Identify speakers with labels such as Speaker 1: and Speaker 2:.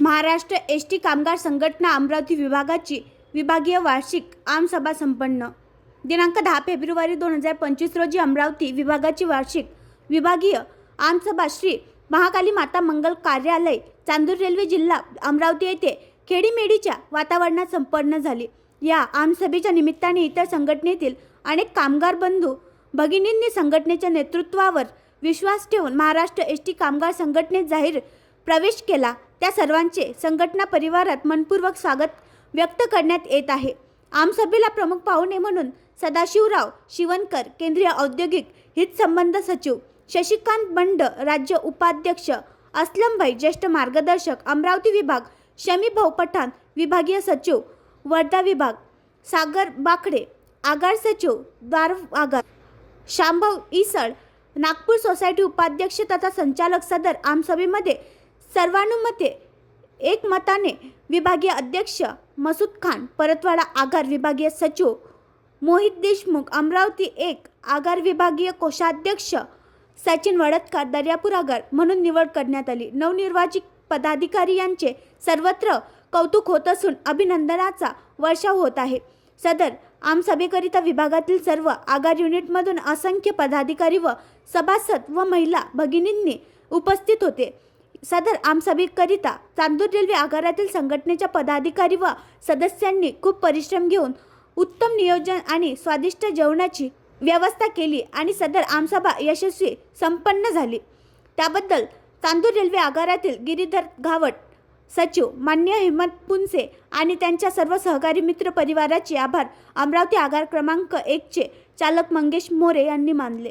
Speaker 1: Maharashtra S T कामगार संघटना अमरावती विभागाची विभागीय वार्षिक आमसभा संपन्न. दिनांक दहा फेब्रुवारी दोन हजार पंचवीस रोजी अमरावती विभागाची वार्षिक विभागीय आमसभा श्री महाकाली माता मंगल कार्यालय चांदूर रेल्वे जिल्हा अमरावती येथे खेडीमेडीच्या वातावरणात संपन्न झाली. या आमसभेच्या निमित्ताने इतर संघटनेतील अनेक कामगार बंधू भगिनींनी संघटनेच्या नेतृत्वावर विश्वास ठेवून महाराष्ट्र एस टी कामगार संघटनेत जाहीर प्रवेश केला त्या सर्वांचे संघटना परिवारात मनपूर्वक स्वागत व्यक्त करण्यात येत आहे. आमसभेला प्रमुख पाहुणे म्हणून सदाशिवराव शिवनकर केंद्रीय औद्योगिक हितसंबंध सचिव शशिकांत बंड राज्य उपाध्यक्ष असलमभाई ज्येष्ठ मार्गदर्शक अमरावती विभाग शमी भाऊ पठाण विभागीय सचिव वर्धा विभाग सागर बाकडे आगार सचिव द्वार आगार शांभव इसळ नागपूर सोसायटी उपाध्यक्ष तथा संचालक सदर आमसभेमध्ये सर्वानुमते. एकमताने विभागीय अध्यक्ष मसूद खान परतवाडा आगार विभागीय सचिव मोहित देशमुख अमरावती एक आगार विभागीय कोषाध्यक्ष सचिन वडतकर दर्यापूर आगार म्हणून निवड करण्यात आली. नवनिर्वाचित पदाधिकारी यांचे सर्वत्र कौतुक होत असून अभिनंदनाचा वर्षाव होत आहे. सदर आमसभेकरिता विभागातील सर्व आगार युनिटमधून असंख्य पदाधिकारी व सभासद व महिला भगिनींनी उपस्थित होते. सदर आमसभेकरिता चांदूर रेल्वे आगारातील संघटनेच्या पदाधिकारी व सदस्यांनी खूप परिश्रम घेऊन उत्तम नियोजन आणि स्वादिष्ट जेवणाची व्यवस्था केली आणि सदर आमसभा यशस्वी संपन्न झाली. त्याबद्दल चांदूर रेल्वे आगारातील गिरीधर घावट सचिव मान्य हेमंत पुनसे आणि त्यांच्या सर्व सहकारी मित्र परिवाराचे आभार. अमरावती आगार क्रमांक एकचे चालक मंगेश मोरे यांनी मानले.